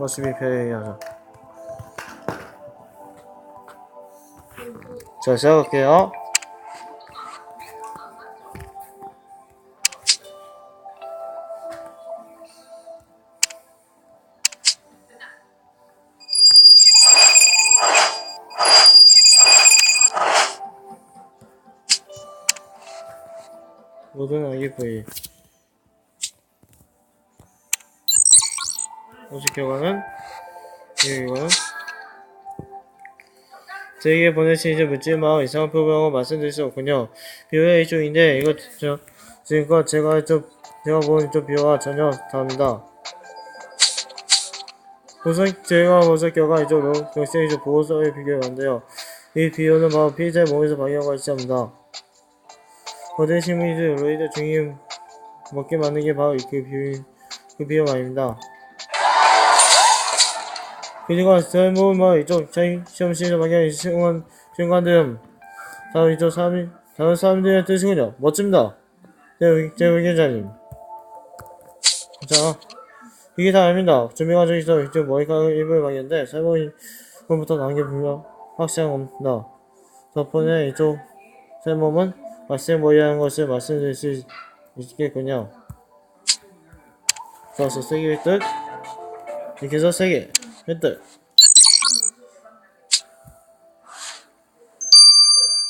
모습이 표현하죠. 자, 시작할게요. 오직 결과는 이거는 저에게 보내신 이제 묻지 마 이상한 표명을 말씀드릴 수 없군요. 비유의 일종인데 이거 저 지금껏 제가 좀 제가 본 이쪽 비유와 전혀 다릅니다. 우선 제가 보석 결과 이쪽 역시 이쪽 보호서에 비교해봤는데요. 이 비유는 바로 피해자의 몸에서 발견한 것이 합니다. 거대 식물이드 로이드 중이 먹게 만든 게 바로 그 비유 그 비유 말입니다. 그리고 젊은 뭐 이쪽 저희 시험실에 발견 시간 순간들 다음 이쪽 사람 다른 사람들의 뜻이군요. 멋집니다. 제, 의- 제 의견자님. 자, 이게 다 아닙니다. 준비 과정에서 이쪽 머리카락 일부를 발견인데 살모인 부터 나온 게 분명 확실합니다. 덕분에 이쪽 살몸은 말씀 모양한 것을 말씀드릴 수 있겠군요. 좋았어, 세게 획득. 이렇게 해서 세개 획득.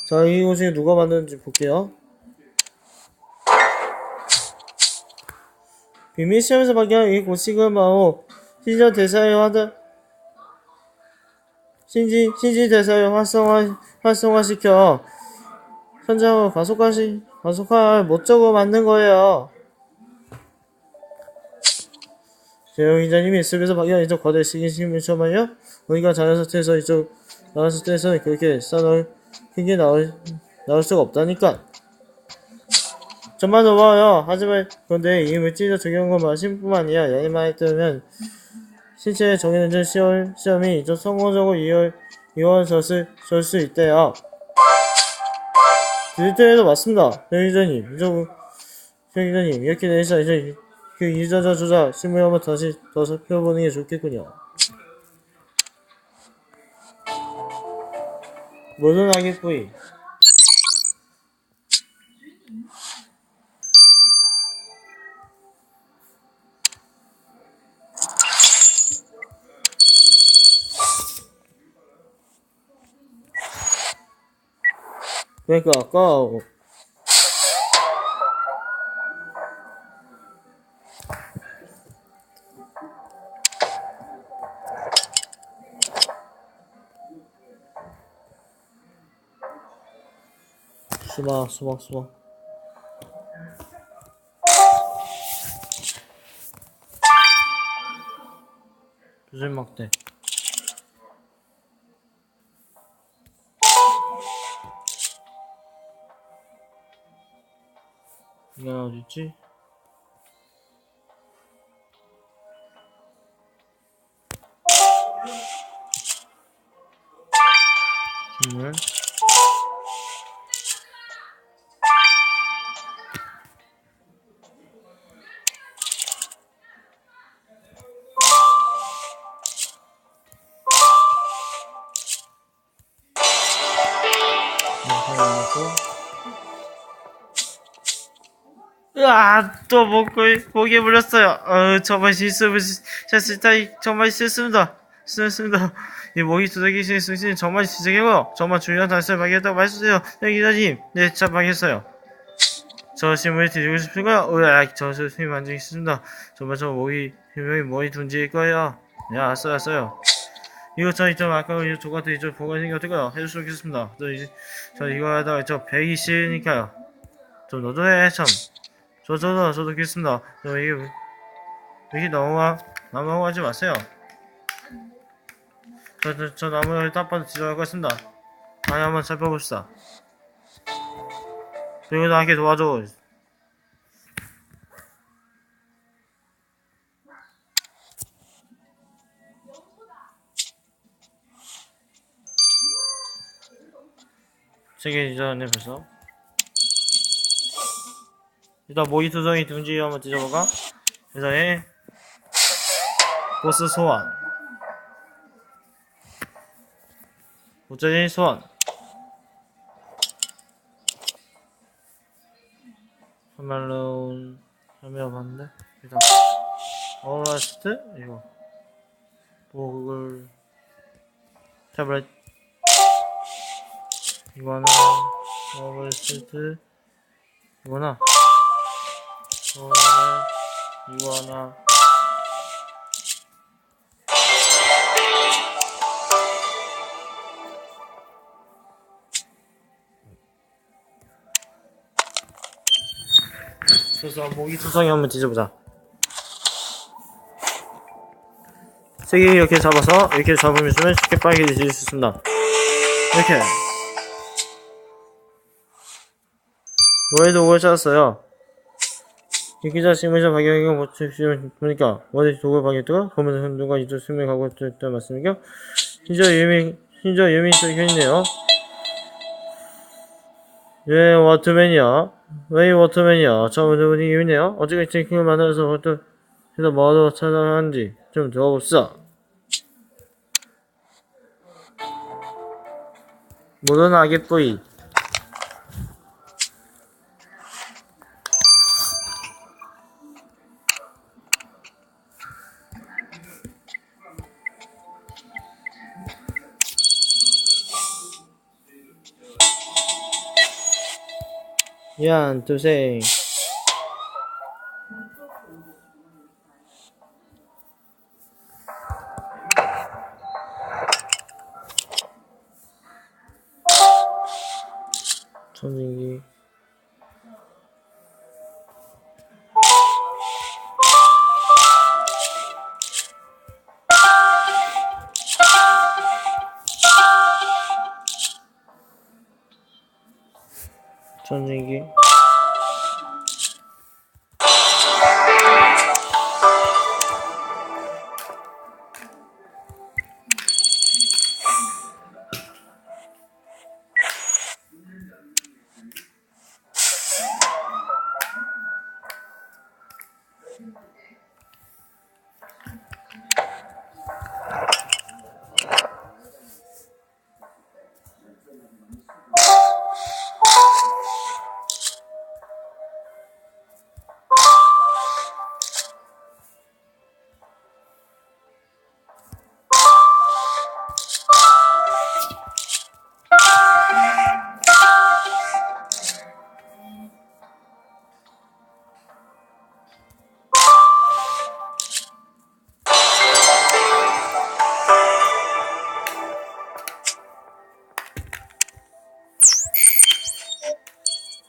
자, 이곳 중에 누가 만드는지 볼게요. 비밀 시험에서 발견한 이 고식은 바로 신전 대사의 화다 신지 신지 대사를 활성화 활성화시켜 현장을 가속화시 가속화할 목적으로 만든 거예요. 재영 기자님이 숲에서 발견한 이쪽 거대 식인식물 처음이요? 우리가 자연스트에서 이쪽 자연스트에서는 그렇게 싸놓을 게 나올 나올 수가 없다니까. 정말 넘어요. 하지만 그런데 이 물질적 적용은 마신 뿐만 아니라 양이만 뜨면 신체에 적용된 시험, 시험이 좀 성공적으로 이월, 이루어졌을 수 있대요. 디지털에도 맞습니다. 여기자님, 이쪽, 여기자님, 이렇게 되니까 이제 그 이자자 조작 실물 한번 다시 더 살펴보는 게 좋겠군요. 모든 악의 뿌이. 그러니까 아까 숨어 숨어 숨어 무슨 막대. 이거 어딨지? 식물 또 목을, 목에 물렸어요. 어, 정말 실수, 실수다, 정말 실수입니다. 실수입니다. 이 목이 두들기 신 승신 정말 지적이고, 정말 중요한 단서를 발견했다고 말씀해주세요. 네, 기자님. 네, 참 발견했어요. 저 신문을 드리고 싶은가요? 으아, 저 스님이 만지기 싫습니다. 정말 저 목이, 분명히 목이 둔지일 거예요. 네, 알았어요, 알았어요. 이거 저, 좀 아까 저 같은 저 보관생이 어떨까요? 해줬으면 좋겠습니다. 저, 이제, 저 이거 하다가 저 배기 싫으니까요. 좀 너도 해, 참. 저, 저도, 저도 그렇습니다. 저, 이게, 이게 너무, 너무 하지 마세요. 저, 저, 저 나무를 딱 봐도 지나갈 것 같습니다. 아니, 한번 살펴봅시다. 그리고 나한테 도와줘. 세개 잊었네, 벌써. 일단 모의투성이 둥지 한번 뒤져볼까? 회사의 버스 소환. 우짜진 소환. 한말로 설명해봤는데? 일단 어라스트 이거. 뭐 그걸 태블릿 이거는 어라스트 이거나 이거 하나 그래서 모기 투성이 한번 뒤져보자. 세 개 이렇게 잡아서 이렇게 잡으면 쉽게 뒤질 수 있습니다. 이렇게. 노예 도구를 찾았어요. 기기자 시뮬레이션 발견경 보시면 보니까 어디 도구를 발견했다가 검은 흔들과 이쪽 승리 가고 있다 맞습니까? 진짜 유미 진짜 유미 현이네요. 예, 워터맨이야. 왜 워터맨이야? 저 분이 유미네요. 어떻게 팅킹을 만나서 어떤 해서 뭐하러 찾아가는지 좀 들어봅시다. 모든 악의 뿌이 얀, 두생 천진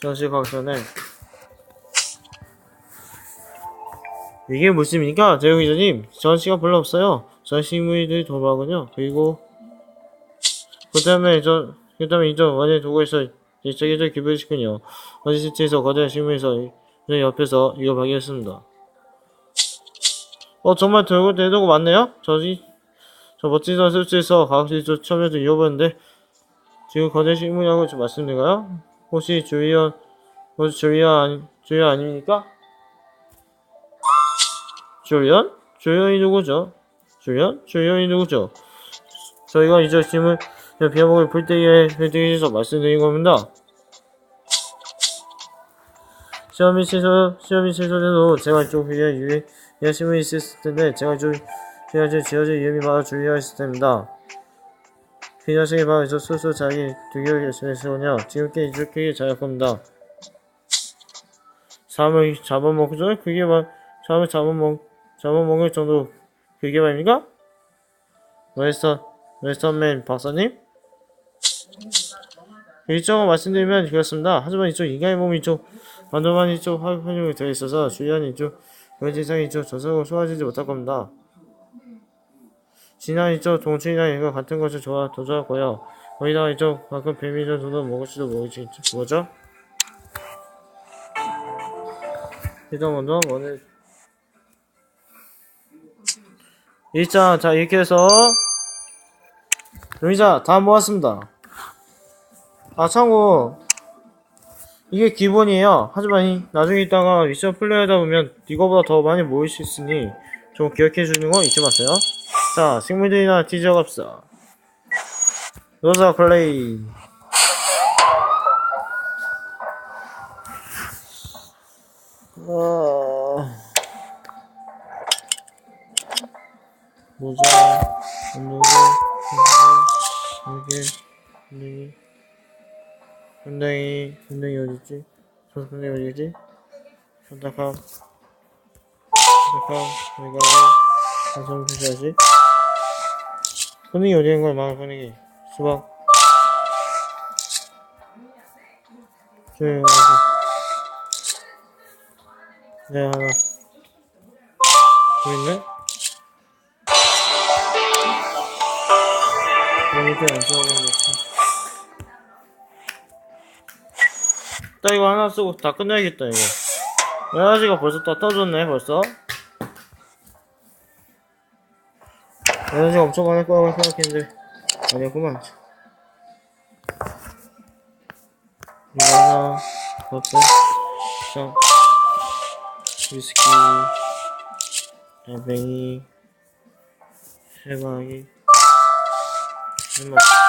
기 전시 각선에 이게 무엇입니까? 재용 기자님 전시가 별로 없어요 전시물들이 돌아가군요 그리고 그 다음에 저, 그 다음에 이쪽 완전 도구에서 이쪽에서 기부시군요 어디 시체에서 거대한 식물에서 이 옆에서 이거 발견했습니다 어 정말 들고 대도구 많네요? 저지 저 멋진 선수에서 과학실조 처음에도 잃어버렸는데 지금 거대 식물이라고 좀 말씀드릴까요? 혹시 주의원 혹시 주의원 주의원 아닙니까? 주의원? 주의원이 누구죠? 주의원? 주의원이 누구죠? 저희가 이제 짐을 비어먹을 불때에 해드리셔서 말씀드린 겁니다. 시험이 취소, 시험이 취소돼도 제가 좀 위에 유해, 유해심이 있을 텐데, 제가 좀, 제가 좀 지어질 위험이 많아 주의하실 텐니다. 그 녀석이 바로 저 소수 자기 두개를 결심했으군요. 지금께 이렇게 잘할 겁니다. 사람을 잡아먹죠? 그게 말, 사람을 잡아먹, 잡아먹을 정도, 그게 말입니까? 웨스턴, 웨스턴맨 박사님? 일정을 말씀드리면 그렇습니다. 하지만 이쪽 인간의 몸이 좀 완전한 이쪽 활용이 되어 있어서 주의하는 이쪽 그런 증상이 이쪽 저승으로 소화하지 못할 겁니다. 지난 이쪽 동충이나 이거 같은 것을 좋아 더 좋았고요. 거기다가 이쪽 가끔 뱀이전 돈도 먹을지도 모르지 뭐죠? 일단 먼저 오늘 일자 자 이렇게 해서 용의자 다 모았습니다. 아 참고 이게 기본이에요. 하지만 이- 나중에 있다가 미션 플레이하다 보면 이거보다 더 많이 모일 수 있으니 좀 기억해 주는 거 잊지 마세요. 자, 식물들이나 뒤져갑시다. 로사 클레이. 아... 모자, 운동기, 이게, 운동기, 운동이, 운동이 어디지? 저 운동이 어디지? 선택함, 선택함, 이거, 완성 표시하지? 분위기 어디 있는 거야, 망할 분위기. 수박. 조용히 하고. 네, 하나. 있네? 여기도 안 써보겠어. 나 이거 하나 쓰고 다 끝내야겠다, 이거. 에너지가 벌써 다 터졌네, 벌써. 에너지가 엄청 많을 거라고 생각했는데, 아니었구만. 이거 하나, 버튼, 짱. 위스키, 알뱅이, 해바라기, 해맛.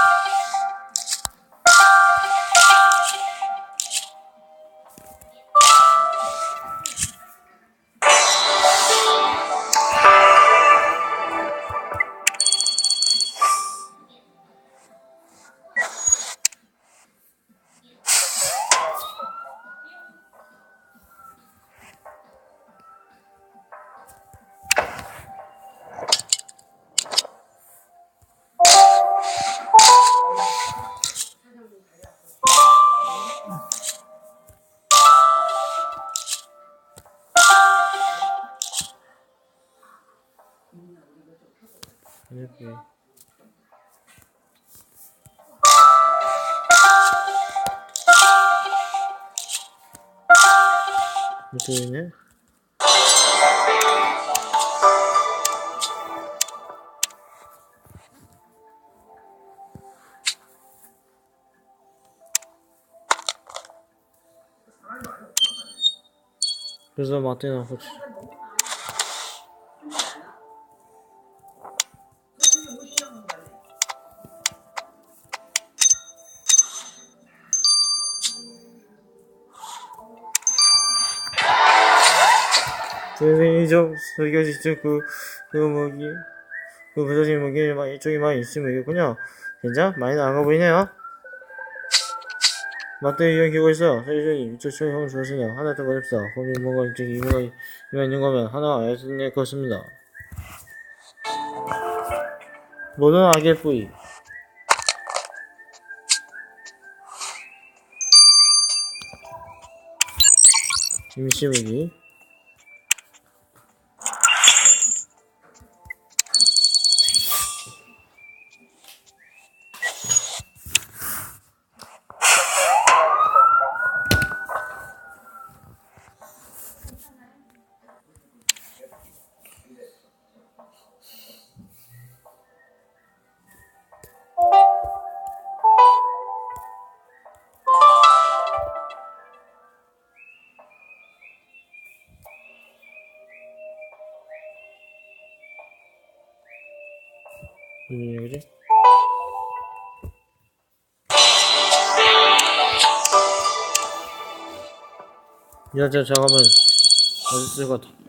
이렇게. 밑에 있네. 그 좀 설교지죠 그, 그 뭐기 그 부서진 무기 막 이쪽이 많이 있으면 되겠군요. 진짜? 많이 나가 보이네요. 맞다 이형 기고 있어. 선생님 이쪽 형형 주었으냐 하나 더 받읍시다 거기 뭔가 이쪽 이유가 이유가 있는 거면 하나 알려줄 것입니다. 모든 악의 뿌리 임시무기 무슨 얘기지? 이 여자 작업은 어디 같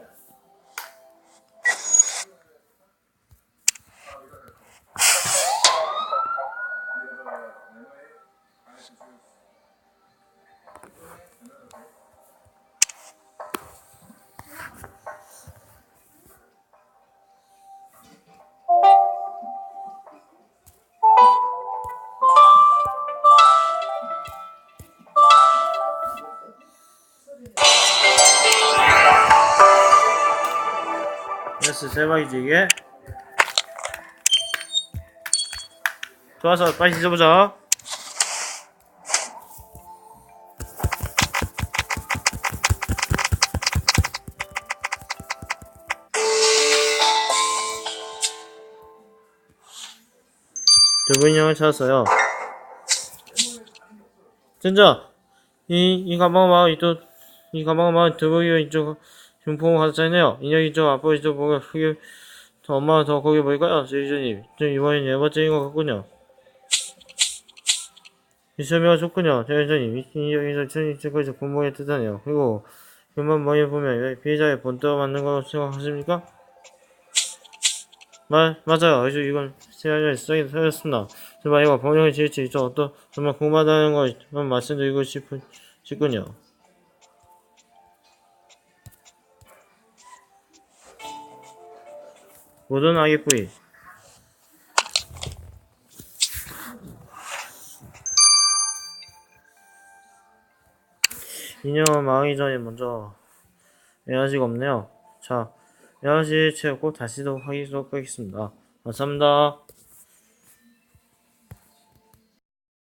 아? 예스 대박이지 이게 좋아서 빨리 뒤져보자 두분 인형을 찾았어요 진짜 이, 이 가방은 막 이쪽 이 가방은 막 두부이 이쪽 중풍 가졌잖아요. 인형 이쪽 앞으로 이쪽 보고 크게 더 엄마가 더 거기 보일까요? 세이저님 좀 이번엔 네 번째인 것 같군요. 시험이가 좋군요. 대회장님, 위키적인 천리체크에서 공부에 뜻하네요. 그리고 그만 머리 보면 왜 피해자의 본떠가 맞는 거라고 생각하십니까? 말, 맞아요. 아주 이건 세상에 쓰기 틀렸습니다. 정말 이거 번역을 지을지 저 어떤 정말 궁금하다는 걸 말씀드리고 싶은, 싶군요. 뿌리. 인형은 망하기 전에 먼저 에너지가 없네요. 자, 에너지 채우고 다시 또 확인하도록 하겠습니다. 감사합니다.